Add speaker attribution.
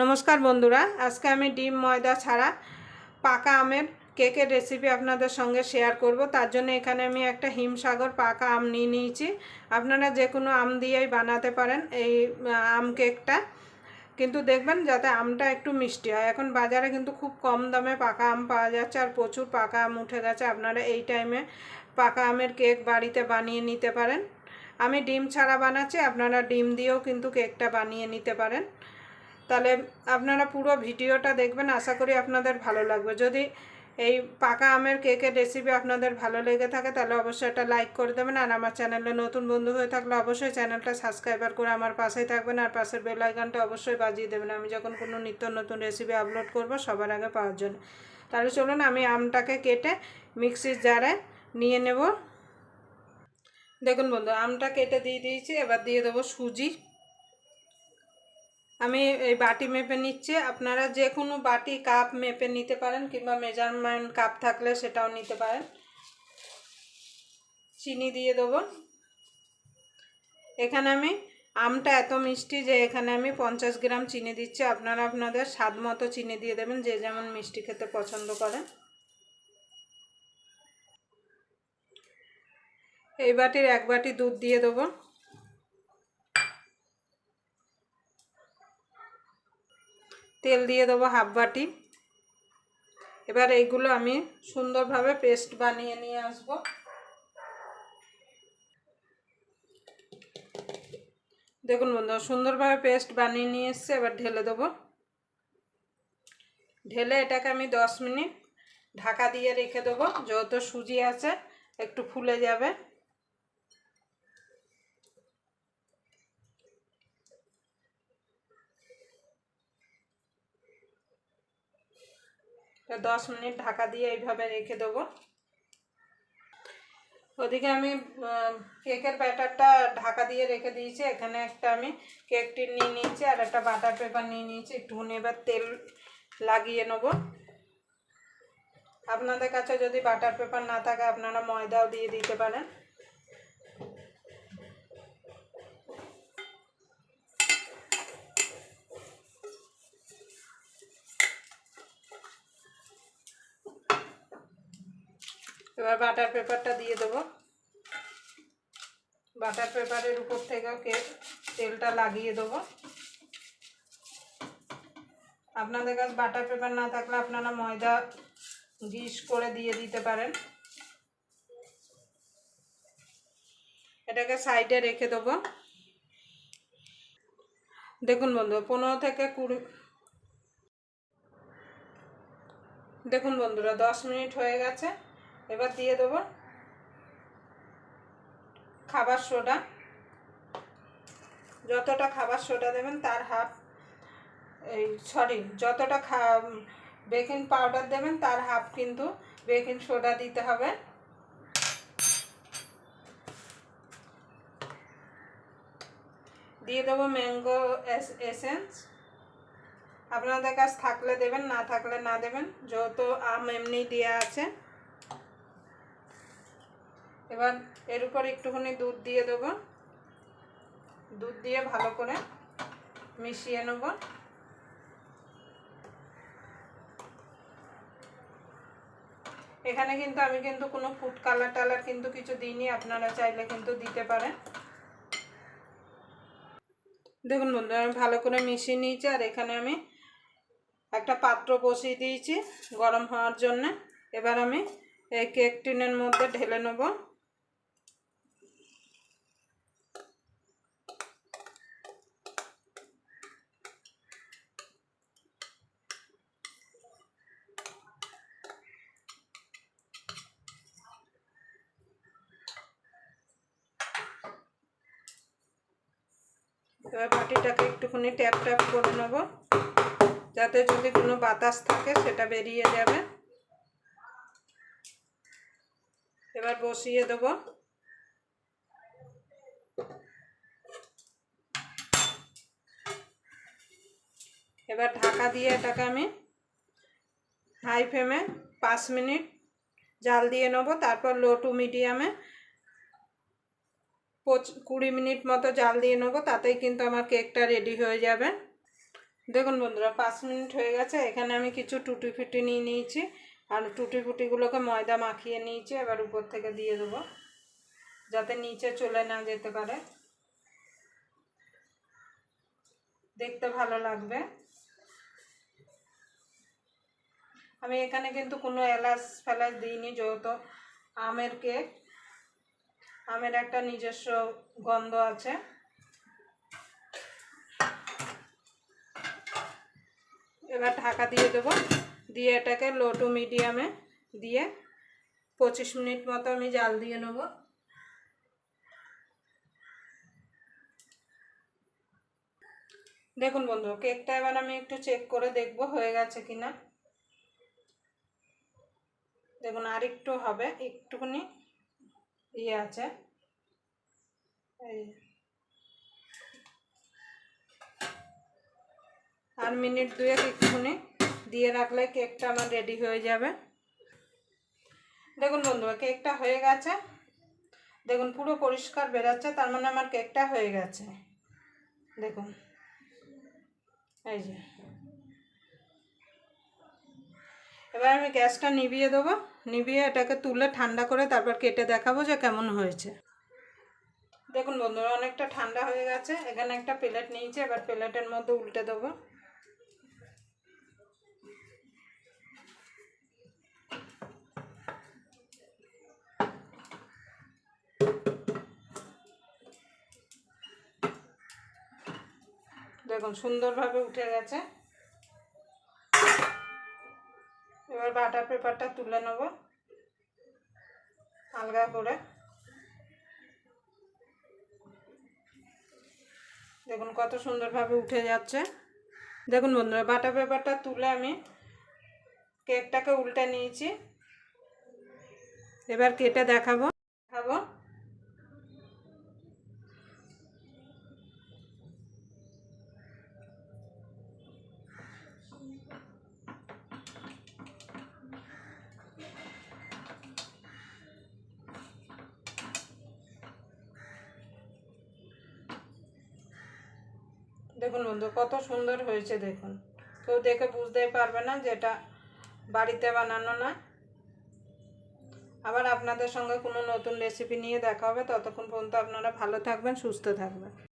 Speaker 1: নমস্কার বন্ধুরা, আজকে আমি ডিম ময়দা ছাড়া পাকা আমের কেকের রেসিপি আপনাদের সঙ্গে শেয়ার করব। তার জন্য এখানে আমি একটা হিমসাগর পাকা আম নিয়ে নিয়েছি। আপনারা যে কোনো আম দিয়েই বানাতে পারেন এই আম কেকটা। কিন্তু দেখবেন যাতে আমটা একটু মিষ্টি হয়। এখন বাজারে কিন্তু খুব কম দামে পাকা আম পাওয়া যাচ্ছে আর প্রচুর পাকা আম উঠে গেছে। আপনারা এই টাইমে পাকা আমের কেক বাড়িতে বানিয়ে নিতে পারেন। আমি ডিম ছাড়া বানাচ্ছি, আপনারা ডিম দিয়েও কিন্তু কেকটা বানিয়ে নিতে পারেন। তাহলে আপনারা পুরো ভিডিওটা দেখবেন, আশা করি আপনাদের ভালো লাগবে। যদি এই পাকা আমের কেকের রেসিপি আপনাদের ভালো লেগে থাকে, তাহলে অবশ্যই একটা লাইক করে দেবেন। আর আমার চ্যানেলে নতুন বন্ধু হয়ে থাকলে অবশ্যই চ্যানেলটা সাবস্ক্রাইবার করে আমার পাশেই থাকবেন। আর পাশের বেল আইকনটা অবশ্যই বাজিয়ে দেবেন। আমি যখন কোনো নিত্য নতুন রেসিপি আপলোড করব, সবার আগে পাওয়ার জন্য। তাহলে চলুন, আমি আমটাকে কেটে মিক্সির জারে নিয়ে নেব। দেখুন বন্ধু, আমটা কেটে দিয়ে দিয়েছি। এবার দিয়ে দেবো সুজি। আমি এই বাটি মেপে নিচ্ছি। আপনারা যে কোনো বাটি কাপ মেপে নিতে পারেন কিংবা মেজারমেন্ট কাপ থাকলে সেটাও নিতে পারেন। চিনি দিয়ে দেবো। এখানে আমি আমটা এত মিষ্টি যে এখানে আমি পঞ্চাশ গ্রাম চিনি দিচ্ছি। আপনারা আপনাদের স্বাদ মতো চিনি দিয়ে দেবেন, যে যেমন মিষ্টি খেতে পছন্দ করেন এই বাটির এক বাটি দুধ দিয়ে দেবো। তেল দিয়ে দেবো হাফ বাটি। এবার এইগুলো আমি সুন্দরভাবে পেস্ট বানিয়ে নিয়ে আসব। দেখুন বন্ধু সুন্দরভাবে পেস্ট বানিয়ে নিয়ে এসছে, এবার ঢেলে দেবো। ঢেলে এটাকে আমি দশ মিনিট ঢাকা দিয়ে রেখে দেবো, যেহেতু সুজি আছে, একটু ফুলে যাবে। দশ মিনিট ঢাকা দিয়ে এইভাবে রেখে দেবো। ওদিকে আমি কেকের ব্যাটারটা ঢাকা দিয়ে রেখে দিয়েছি। এখানে একটা আমি কেকটি নিয়ে নিয়েছি আর একটা বাটার পেপার নিয়ে নিয়েছি। একটুখানি এবার তেল লাগিয়ে নেব। আপনাদের কাছে যদি বাটার পেপার না থাকে, আপনারা ময়দাও দিয়ে দিতে পারেন। এবার বাটার পেপারটা দিয়ে দেবো। বাটার পেপারের উপর থেকেও কে তেলটা লাগিয়ে দেবো। আপনাদের কাছে বাটার পেপার না থাকলে আপনারা ময়দা গ্রিস করে দিয়ে দিতে পারেন। এটাকে সাইডে রেখে দেবো। দেখুন বন্ধু, পনেরো থেকে কুড়ি দেখুন বন্ধুরা, দশ মিনিট হয়ে গেছে। এবার দিয়ে দেবো খাবার সোডা। যতটা খাবার সোডা দেবেন তার হাফ, এই, সরি, যতটা খা বেকিং পাউডার দেবেন তার হাফ কিন্তু বেকিং সোডা দিতে হবে। দিয়ে দেবো ম্যাঙ্গো এসেন্স। আপনাদের কাছে থাকলে দেবেন, না থাকলে না দেবেন, যেহেতু আম এমনি দেওয়া আছে। এবার এর উপর একটুখানি দুধ দিয়ে দেবো। দুধ দিয়ে ভালো করে মিশিয়ে নেব। এখানে কিন্তু আমি কিন্তু কোনো ফুড কালার টালার কিন্তু কিছু দিইনি, আপনারা চাইলে কিন্তু দিতে পারেন। দেখুন বন্ধু আমি ভালো করে মিশিয়ে নিয়েছি, আর এখানে আমি একটা পাত্র বসিয়ে দিয়েছি গরম হওয়ার জন্য। এবার আমি এই কেক টিনের মধ্যে ঢেলে নেব। এবার বাটিটাকে একটুখানি ট্যাপ ট্যাপ করে নেব। যাতে যদি কোনো বাতাস থাকে, সেটা বেরিয়ে যাবে। এবার বসিয়ে দেব। এবার ঢাকা দিয়ে এটাকে আমি হাই ফ্লেমে পাঁচ মিনিট জাল দিয়ে নেব। তারপর লো টু মিডিয়ামে পঁচ কুড়ি মিনিট মতো জাল দিয়ে নেব, তাতেই কিন্তু আমার কেকটা রেডি হয়ে যাবে। দেখুন বন্ধুরা, পাঁচ মিনিট হয়ে গেছে, এখানে আমি কিছু টুটি ফুটি নিয়ে নিয়েছি। আর টুটি ফুটিগুলোকে ময়দা মাখিয়ে নিয়েছি, এবার উপর থেকে দিয়ে দেবো, যাতে নিচে চলে না যেতে পারে। দেখতে ভালো লাগবে। আমি এখানে কিন্তু কোনো এলাচ ফেলাচ দিইনি, যেহেতু আমের কেক। আমের একটা নিজস্ব গন্ধ আছে। এবার ঢাকা দিয়ে দেবো। দিয়ে এটাকে লো টু মিডিয়ামে দিয়ে পঁচিশ মিনিট মতো আমি জাল দিয়ে নেব। দেখুন বন্ধু কেকটা এবার আমি একটু চেক করে দেখব হয়ে গেছে কিনা। দেখুন আর একটু হবে, একটুখানি ইয়ে আছে। এই আর মিনিট দুয়েক একটুখানি দিয়ে রাখলে কেকটা আমার রেডি হয়ে যাবে। দেখুন বন্ধুরা, কেকটা হয়ে গেছে। দেখুন, পুরো পরিষ্কার বেরাচ্ছে, তার মানে আমার কেকটা হয়ে গেছে। দেখুন, এই যে। এবার আমি গ্যাসটা নিভিয়ে দেবো। নিভিয়ে এটাকে তুলে ঠান্ডা করে তারপর কেটে দেখাবো যে কেমন হয়েছে। দেখুন বন্ধুরা, অনেকটা ঠান্ডা হয়ে গেছে। এখানে একটা প্লেট নিয়েছে, এবার প্লেটের মধ্যে উল্টে দেবো। দেখুন, সুন্দরভাবে উঠে গেছে। এবার বাটার পেপারটা তুলে নেব। আলগা করে। দেখুন কত সুন্দরভাবে উঠে যাচ্ছে। দেখুন বন্ধুরা বাটার পেপারটা তুলে আমি কেকটাকে উল্টে নিয়েছি। এবার কেটে দেখাবো। দেখুন বন্ধু, কত সুন্দর হয়েছে দেখুন। কেউ দেখে বুঝতেই পারবে না যে এটা বাড়িতে বানানো না। আবার আপনাদের সঙ্গে কোনো নতুন রেসিপি নিয়ে দেখা হবে। ততক্ষণ পর্যন্ত আপনারা ভালো থাকবেন, সুস্থ থাকবেন।